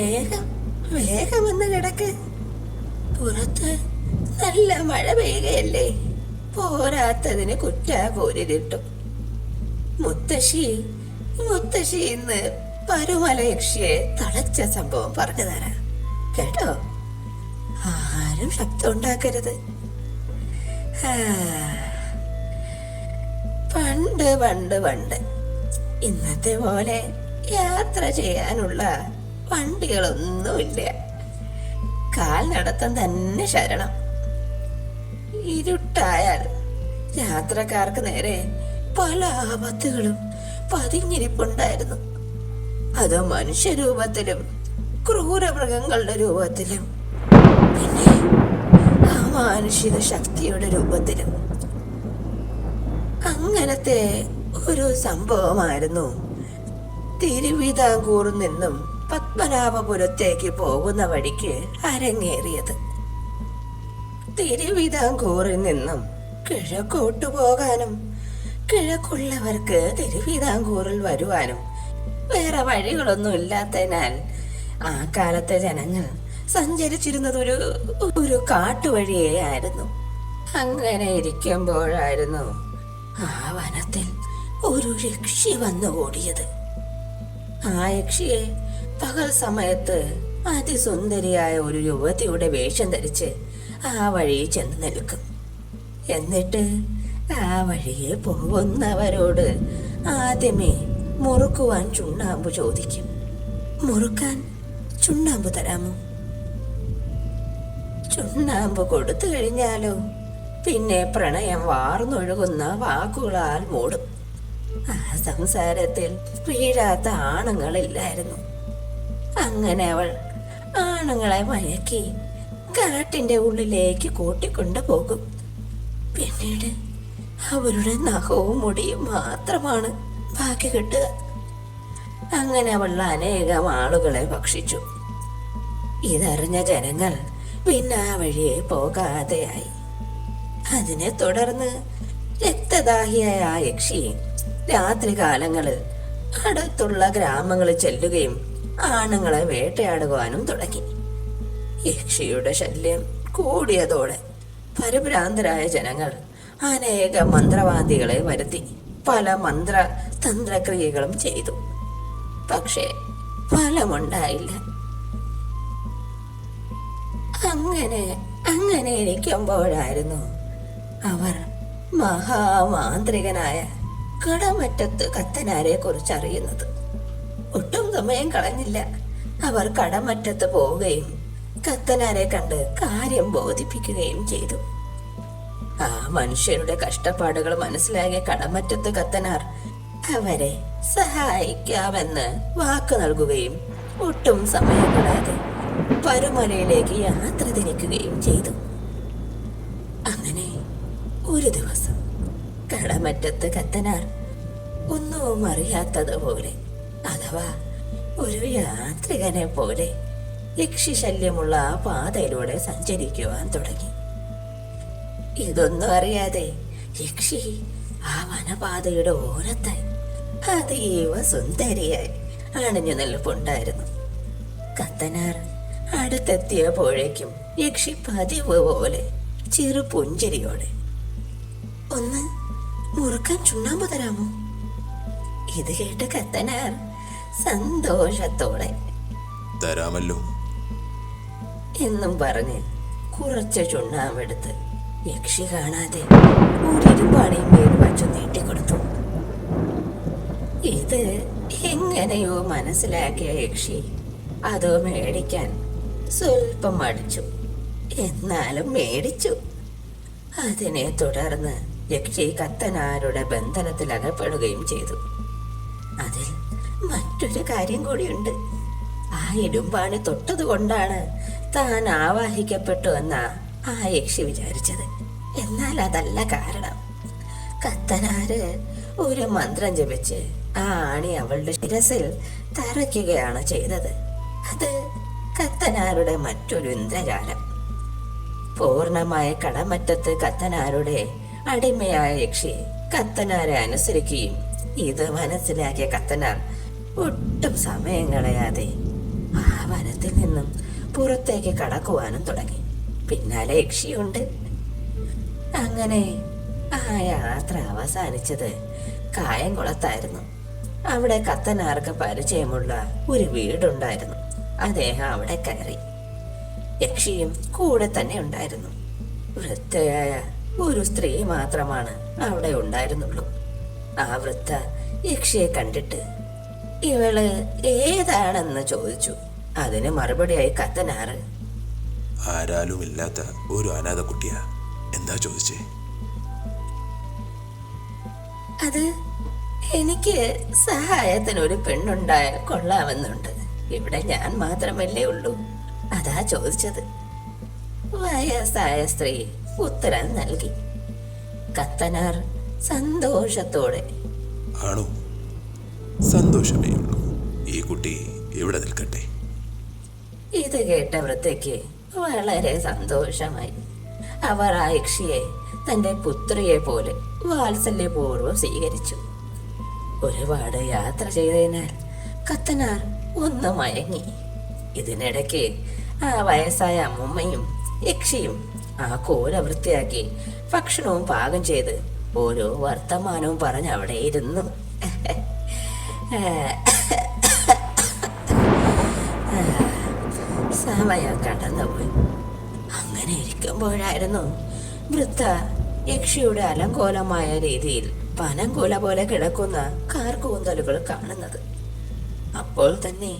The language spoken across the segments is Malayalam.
വേഗം വേഗം വന്ന് കിടക്ക്. പുറത്ത് നല്ല മഴ പെയ്യുകയല്ലേ? പോരാത്തതിന് കുറ്റാകൂരിട്ടും മുത്തശ്ശി മുത്തശ്ശി ഇന്ന് പരുമലയക്ഷിയെ തളച്ച സംഭവം പറഞ്ഞു തരാം. കേട്ടോ? ആരും ശബ്ദം ഉണ്ടാക്കരുത്. പണ്ട് പണ്ട് പണ്ട് ഇന്നത്തെ പോലെ യാത്ര ചെയ്യാനുള്ള വണ്ടികളൊന്നുമില്ല. കാൽ നടത്തം തന്നെ ശരണം. ഇരുട്ടായാൽ യാത്രക്കാർക്ക് നേരെ പല ആപത്തുകളും പതിഞ്ഞിരിപ്പുണ്ടായിരുന്നു. അത് മനുഷ്യരൂപത്തിലും ക്രൂരമൃഗങ്ങളുടെ രൂപത്തിലും. പിന്നെ അമാനുഷിക ശക്തിയുടെ രൂപത്തിലും. അങ്ങനത്തെ ഒരു സംഭവമായിരുന്നു തിരുവിതാംകൂറിൽ നിന്നും പത്മനാഭപുരത്തേക്ക് പോകുന്ന വഴിക്ക് അരങ്ങേറിയത്. തിരുവിതാംകൂറിൽ നിന്നും കിഴക്കോട്ടു പോകാനും കിഴക്കുള്ളവർക്ക് തിരുവിതാംകൂറിൽ വരുവാനും വേറെ വഴികളൊന്നും ഇല്ലാത്തതിനാൽ ആ കാലത്തെ ജനങ്ങൾ സഞ്ചരിച്ചിരുന്നത് ഒരു ഒരു കാട്ടുവഴിയേ ആയിരുന്നു അങ്ങനെ ഇരിക്കുമ്പോഴായിരുന്നു ആ വനത്തിൽ ഒരു യക്ഷി വന്നുകൂടിയത്. ആ യക്ഷിയെ പകൽ സമയത്ത് അതിസുന്ദരിയായ ഒരു യുവതിയുടെ വേഷം ധരിച്ച് ആ വഴിയിൽ ചെന്ന് നിൽക്കും. എന്നിട്ട് ആ വഴിയെ പോകുന്നവരോട് ആദ്യമേ മുറുക്കുവാൻ ചുണ്ണാമ്പ് ചോദിക്കും. മുറുക്കാൻ ചുണ്ണാമ്പ് തരാമോ? ചുണ്ണാമ്പ് കൊടുത്തു കഴിഞ്ഞാലോ? പിന്നെ പ്രണയം വാർന്നൊഴുകുന്ന വാക്കുകളാൽ മൂടും. ആ സംസാരത്തിൽ വീഴാത്ത ആണുങ്ങളില്ലായിരുന്നു. അങ്ങനെ അവൾ ആണുങ്ങളെ മയക്കി കാട്ടിന്റെ ഉള്ളിലേക്ക് കൂട്ടിക്കൊണ്ടു പോകും. പിന്നീട് അവരുടെ നഖവും മുടിയും മാത്രമാണ് ബാക്കി കിട്ടുക. അങ്ങനെ അവൾ അനേകം ആളുകളെ ഭക്ഷിച്ചു. ഇതറിഞ്ഞ ജനങ്ങൾ പിന്നെ ആ വഴിയെ പോകാതെയായി. അതിനെ തുടർന്ന് രക്തദാഹിയായ ആ യക്ഷി രാത്രികാലങ്ങളിൽ അടുത്തുള്ള ഗ്രാമങ്ങളിൽ ചെല്ലുകയും ആണുങ്ങളെ വേട്ടയാടുവാനും തുടങ്ങി. യക്ഷിയുടെ ശല്യം കൂടിയതോടെ പരിഭ്രാന്തരായ ജനങ്ങൾ അനേക മന്ത്രവാദികളെ വരുത്തി പല മന്ത്ര തന്ത്രക്രിയകളും ചെയ്തു. പക്ഷേ ഫലമുണ്ടായില്ല. അങ്ങനെ അങ്ങനെ ഇരിക്കുമ്പോഴായിരുന്നു അവർ മഹാമാന്ത്രികനായ കടമറ്റത്ത് കത്തനാരെ കുറിച്ച് അറിയുന്നത്. ഒട്ടും സമയം കളഞ്ഞില്ല. അവർ കടമറ്റത്ത് പോവുകയും കത്തനാരെ കണ്ട് കാര്യം ബോധിപ്പിക്കുകയും ചെയ്തു. ആ മനുഷ്യരുടെ കഷ്ടപ്പാടുകൾ മനസ്സിലാക്കിയ കടമറ്റത്ത് കത്തനാർ അവരെ സഹായിക്കാമെന്ന് വാക്ക് നൽകുകയും ഒട്ടും സമയം പരുമലയിലേക്ക് യാത്ര തിരിക്കുകയും ചെയ്തു. അങ്ങനെ ഒരു ദിവസം കടമറ്റത്ത് കത്തനാർ ഒന്നും അറിയാത്തതുപോലെ അഥവാ ഒരു യാത്രികനെ പോലെ യക്ഷിശല്യമുള്ള ആ പാതയിലൂടെ സഞ്ചരിക്കുവാൻ തുടങ്ങി. ഇതൊന്നും അറിയാതെ യക്ഷി ആ വനപാതയുടെ ഓരത്തായി അതീവ സുന്ദരിയായി അണിഞ്ഞു നിൽപ്പുണ്ടായിരുന്നു. കത്തനാർ അടുത്തെത്തിയപ്പോഴേക്കും യക്ഷി പതിവ് പോലെ ചെറു പുഞ്ചിരിയോടെ ഒന്ന് മുറുക്കാൻ ചുണ്ണാമ്പ് തരാമോ? ഇത് കേട്ട് കത്തനാർ സന്തോഷത്തോടെ. തരാമല്ലോ. എന്നും പറഞ്ഞ് കുറച്ച് ചുണ്ണാമ്പെടുത്ത് യക്ഷി കാണാതെ ഒരിരുമ്പാണിയും പേര് വച്ചു നീട്ടിക്കൊടുത്തു. ഇത് എങ്ങനെയോ മനസ്സിലാക്കിയ യക്ഷി അതോ മേടിക്കാൻ സ്വൽപ്പം മടിച്ചു. എന്നാലും മേടിച്ചു. അതിനെ തുടർന്ന് യക്ഷി കത്തനാരുടെ ബന്ധനത്തിൽ അകപ്പെടുകയും ചെയ്തു. അതിൽ മറ്റൊരു കാര്യം കൂടിയുണ്ട്. ആ ഇടുമ്പാണി തൊട്ടത് കൊണ്ടാണ് താൻ ആവാഹിക്കപ്പെട്ടു എന്ന ആ യക്ഷി വിചാരിച്ചത്. എന്നാൽ അതല്ല കാരണം. കത്തനാര് ഒരു മന്ത്രം ജപിച്ച് ആ ആണി അവളുടെ ശിരസിൽ തറയ്ക്കുകയാണ് ചെയ്തത്. അത് കത്തനാരുടെ മറ്റൊരു ഇന്ദ്രജാലം. പൂർണമായ കടമറ്റത്ത് കത്തനാരുടെ അടിമയായ യക്ഷി കത്തനാരെ അനുസരിക്കുകയും ഇത് മനസ്സിലാക്കിയ കത്തനാർ ഒട്ടും സമയം കളയാതെ ആ വനത്തിൽ നിന്നും പുറത്തേക്ക് കടക്കുവാനും തുടങ്ങി. പിന്നാലെ യക്ഷിയുണ്ട്. അങ്ങനെ ആ യാത്ര അവസാനിച്ചത് കായംകുളത്തായിരുന്നു. അവിടെ കത്തനാർക്ക് പരിചയമുള്ള ഒരു വീടുണ്ടായിരുന്നു. അദ്ദേഹം അവിടെ കയറി. യക്ഷിയും കൂടെ തന്നെ ഉണ്ടായിരുന്നു. വൃദ്ധയായ ഒരു സ്ത്രീ മാത്രമാണ് അവിടെ ഉണ്ടായിരുന്നുള്ളൂ. ആ വൃദ്ധ യക്ഷിയെ കണ്ടിട്ട് ഇവൾ ഏതാണെന്ന് ചോദിച്ചു. അതിന് മറുപടിയായി കത്തനാറ്. ആരാലും ഇല്ലാത്ത ഒരു അനാഥ കുട്ടിയാ. എന്താ ചോദിച്ചേ? അത് എനിക്ക് സഹായത്തിന് ഒരു പെണ്ണുണ്ടായാൽ കൊള്ളാമെന്നുണ്ട്. ഇവിടെ ഞാൻ മാത്രമല്ലേ ഉള്ളൂ. അതാ ചോദിച്ചത്. വയസ്സായ സ്ത്രീ ഉത്തരം നൽകി. കത്തനാർ സന്തോഷത്തോടെ. ആണോ? സന്തോഷമേ ഉള്ളൂ. ഈ കുട്ടി ഇവിടെ നിൽക്കട്ടെ? ഇത് കേട്ട വൃത്തയ്ക്ക് വളരെ സന്തോഷമായി. അവർ ആ യക്ഷിയെ തന്റെ പുത്രിയെ പോലെ വാത്സല്യപൂർവം സ്വീകരിച്ചു. ഒരുപാട് യാത്ര ചെയ്തതിനാൽ കത്തനാർ ഒന്ന് മയങ്ങി. ഇതിനിടയ്ക്ക് ആ വയസ്സായ അമ്മുമ്മയും യക്ഷിയും ആ കോല വൃത്തിയാക്കി ഭക്ഷണവും പാകം ചെയ്ത് ഓരോ വർത്തമാനവും പറഞ്ഞ് അവിടെ ഇരുന്നു. സമയം കടന്നുപോയി അങ്ങനെ ഇരിക്കുമ്പോഴായിരുന്നു വൃത്ത യക്ഷിയുടെ അലങ്കോലമായ രീതിയിൽ പനങ്കുല പോലെ കിടക്കുന്ന കാർകൂന്തലുകൾ കാണുന്നത്. അപ്പോൾ തന്നെ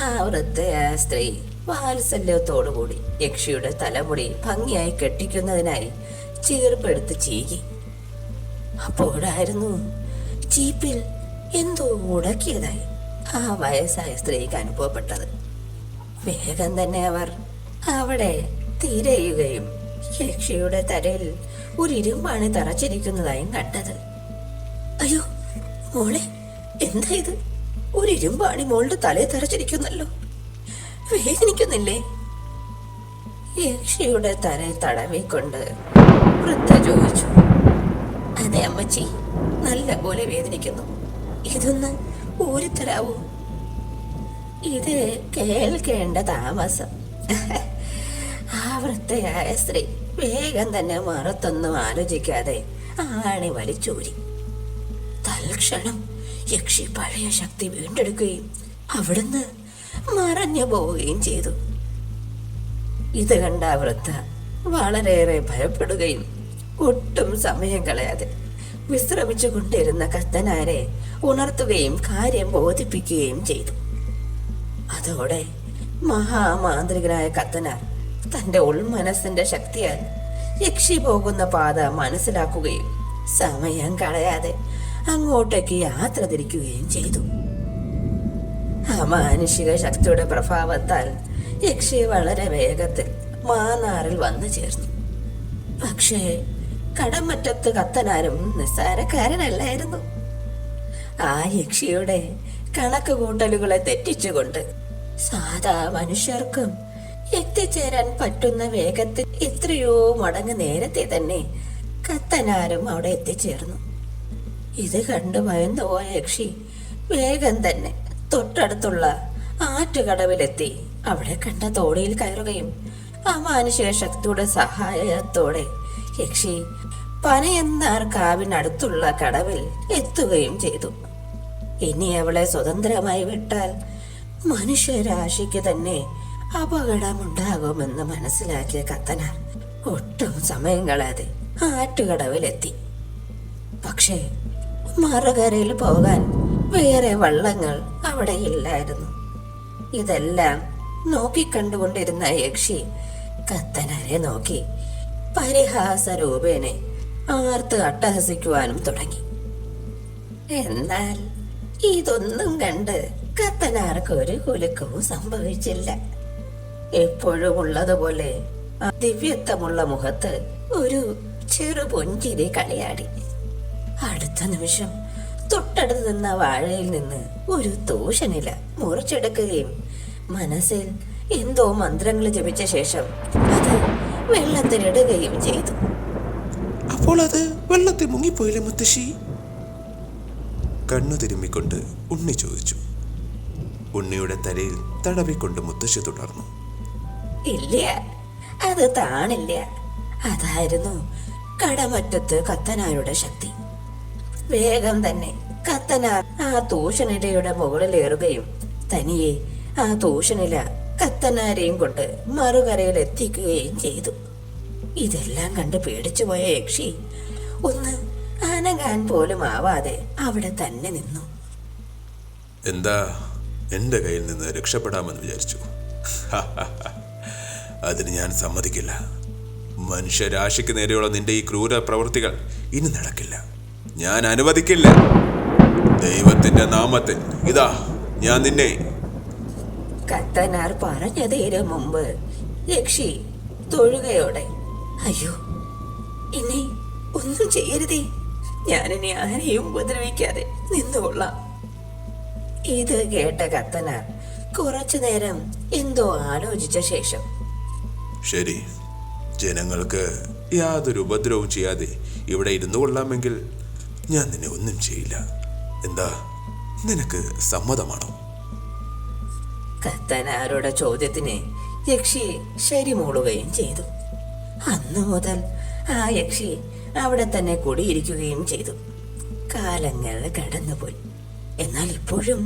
ആ വൃത്തയായ സ്ത്രീ വാത്സല്യത്തോടുകൂടി യക്ഷിയുടെ തലമുടി ഭംഗിയായി കെട്ടിക്കുന്നതിനായി ചീർപ്പെടുത്ത് ചീകി. അപ്പോഴായിരുന്നു ചീപ്പിൽ എന്തോ ഉടക്കിയതായി ആ വയസ്സായ സ്ത്രീക്ക് അനുഭവപ്പെട്ടത്. വേഗം തന്നെ അവർ അവിടെ തിരയുകയും യക്ഷിയുടെ തലയിൽ ഒരു ഇരുമ്പാണ് തറച്ചിരിക്കുന്നതായും കണ്ടത്. അയ്യോ മോളെ എന്താ ഇത്? ഒരു ഇരുമ്പാണി മോളുടെ തലയിൽ തറച്ചിരിക്കുന്നല്ലോ. വേദനിക്കുന്നില്ലേ? യക്ഷിയുടെ തല തടവിക്കൊണ്ട് വൃദ്ധ ചോദിച്ചു അതെ അമ്മച്ചി നല്ല പോലെ വേദനിക്കുന്നു. ഇതൊന്ന് ഊരിത്തരാവോ? ഇത് കേൾക്കേണ്ട താമസം. ആ വൃദ്ധയായ സ്ത്രീ വേഗം തന്നെ മറത്തൊന്നും ആലോചിക്കാതെ ആണി വലിച്ചൂരി. തൽക്ഷണം യക്ഷി പഴയ ശക്തി വീണ്ടെടുക്കുകയും അവിടുന്ന് മറഞ്ഞു പോവുകയും ചെയ്തു. ഇത് കണ്ട വൃദ്ധ വളരെയേറെ ഭയപ്പെടുകയും ഒട്ടും സമയം കളയാതെ വിശ്രമിച്ചു കൊണ്ടിരുന്ന കത്തനാരെ ഉണർത്തുകയും കാര്യം ബോധിപ്പിക്കുകയും ചെയ്തു. അതോടെ മഹാമാന്ത്രികനായ കത്തനാർ തന്റെ ഉൾമനസ്സിന്റെ ശക്തിയാൽ യക്ഷി പോകുന്ന പാത മനസ്സിലാക്കുകയും സമയം കളയാതെ അങ്ങോട്ടേക്ക് യാത്ര തിരിക്കുകയും ചെയ്തു. അമാനുഷിക ശക്തിയുടെ പ്രഭാവത്താൽ യക്ഷി വളരെ വേഗത്തിൽ മാനാറിൽ വന്നു ചേർന്നു. പക്ഷേ കടമറ്റത്ത് കത്തനാരും നിസ്സാരക്കാരനല്ലായിരുന്നു. ആ യക്ഷിയുടെ കണക്ക് കൂട്ടലുകളെ തെറ്റിച്ചുകൊണ്ട് സാധാ മനുഷ്യർക്കും എത്തിച്ചേരാൻ പറ്റുന്ന വേഗത്തിൽ എത്രയോ മടങ്ങ് നേരത്തെ തന്നെ കത്തനാരും അവിടെ എത്തിച്ചേർന്നു. ഇത് കണ്ടു ഭയന്നുപോയ യക്ഷി വേഗം തന്നെ തൊട്ടടുത്തുള്ള ആറ്റുകടവിലെത്തി. അവിടെ കണ്ട തോണിയിൽ കയറുകയും ആ അമാനുഷിക ശക്തിയുടെ സഹായത്തോടെ യക്ഷി പനയെന്നാർ കാവിനടുത്തുള്ള കടവിൽ എത്തുകയും ചെയ്തു. ഇനി അവളെ സ്വതന്ത്രമായി വിട്ടാൽ മനുഷ്യരാശിക്ക് തന്നെ അപകടമുണ്ടാകുമെന്ന് മനസ്സിലാക്കിയ കത്തനാർ ഒട്ടും സമയം കളയാതെ ആറ്റുകടവിലെത്തി. പക്ഷേ മറുകരയിൽ പോകാൻ വേറെ വള്ളങ്ങൾ അവിടെ ഇല്ലായിരുന്നു. ഇതെല്ലാം നോക്കിക്കണ്ടുകൊണ്ടിരുന്ന യക്ഷി കത്തനരെ നോക്കി പരിഹാസ രൂപേനെ ആർത്ത് അട്ടഹസിക്കുവാനും തുടങ്ങി. എന്നാൽ ഇതൊന്നും കണ്ട് കത്തനാർക്ക് ഒരു കുലുക്കവും സംഭവിച്ചില്ല. എപ്പോഴും ഉള്ളതുപോലെ ദിവ്യത്വമുള്ള മുഖത്ത് ഒരു ചെറു പൊഞ്ചിരി കളിയാടി. അടുത്ത നിമിഷം തൊട്ടടുത്ത് നിന്ന വാഴയിൽ നിന്ന് ഒരു തൂഷനില മുറിച്ചെടുക്കുകയും മനസ്സിൽ എന്തോ മന്ത്രങ്ങൾ ജപിച്ച ശേഷം അത് വെള്ളത്തിലിടുകയും ചെയ്തു. അപ്പോൾ അത് വെള്ളത്തിൽ മുങ്ങിപ്പോയില്ലേ മുത്തശ്ശി? കണ്ണു തിരുമ്മിക്കൊണ്ട് ഉണ്ണി ചോദിച്ചു. ഉണ്ണിയുടെ തലയിൽ തടവിക്കൊണ്ട് മുത്തശ്ശി തുടർന്നു. ഇല്ല അത് താണില്ല. അതായിരുന്നു കടമറ്റത്ത് കത്തനാരുടെ ശക്തി. വേഗം തന്നെ. കത്തന ആ തൂഷണിലയുടെ മുകളിലേറുകയും തനിയെ ആ തൂഷണില കത്തനാരെയും കൊണ്ട് മറുകരയിൽ എത്തിക്കുകയും ചെയ്തു. ഇതെല്ലാം കണ്ട് പേടിച്ചുപോയ യക്ഷി ഒന്ന് അനങ്ങാൻ പോലും ആവാതെ അവിടെ തന്നെ നിന്നു. എന്താ എന്റെ കയ്യിൽ നിന്ന് രക്ഷപ്പെടാമെന്ന് വിചാരിച്ചു? അതിന് ഞാൻ സമ്മതിക്കില്ല. മനുഷ്യരാശിക്ക് നേരെയുള്ള നിന്റെ ഈ ക്രൂര പ്രവൃത്തികൾ ഇനി നടക്കില്ല. ഞാൻ അനുവദിക്കില്ല. ദൈവത്തിന്റെ നാമത്തിൽ. ഇതാ ഞാൻ നിന്നെ. കത്തനാർ പറഞ്ഞതേരെ മുമ്പ് യക്ഷി തൊഴുകയോടെ അയ്യോ ഇനി ഒന്നും ചെയ്യരുതേ. ഞാനിനി ആരെയും ഉപദ്രവിക്കാതെ നിന്നുകൊള്ളാം. ഇത് കേട്ട കത്തനാർ കുറച്ചു നേരം എന്തോ ആലോചിച്ച ശേഷം ശരി ജനങ്ങൾക്ക് യാതൊരു ഉപദ്രവവും ചെയ്യാതെ ഇവിടെ ഇരുന്നു കൊള്ളാമെങ്കിൽ ഞാൻ നിന്നെ ഒന്നും ചെയ്യില്ല. എന്താ? നിനക്ക് സമ്മതമാണോ? കത്തനാരുടെ ചോദ്യത്തിന് യക്ഷി ശരിമൂളുകയും ചെയ്തു. അന്നു മുതൽ ആ യക്ഷി അവിടെ തന്നെ കുടിയിരിക്കുകയും ചെയ്തു. കാലങ്ങൾ കടന്നുപോയി. എന്നാൽ ഇപ്പോഴും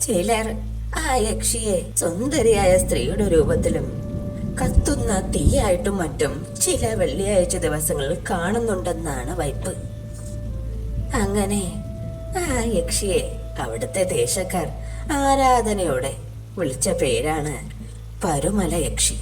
ചിലർ ആ യക്ഷിയെ സുന്ദരിയായ സ്ത്രീയുടെ രൂപത്തിലും കത്തുന്ന തീയായിട്ടും മറ്റും ചില വെള്ളിയാഴ്ച ദിവസങ്ങളിൽ കാണുന്നുണ്ടെന്നാണ് വൈപ്പ്. അങ്ങനെ. ആ യക്ഷിയെ അവിടുത്തെ ദേശക്കാർ ആരാധനയോടെ വിളിച്ച പേരാണ് പരുമല യക്ഷി.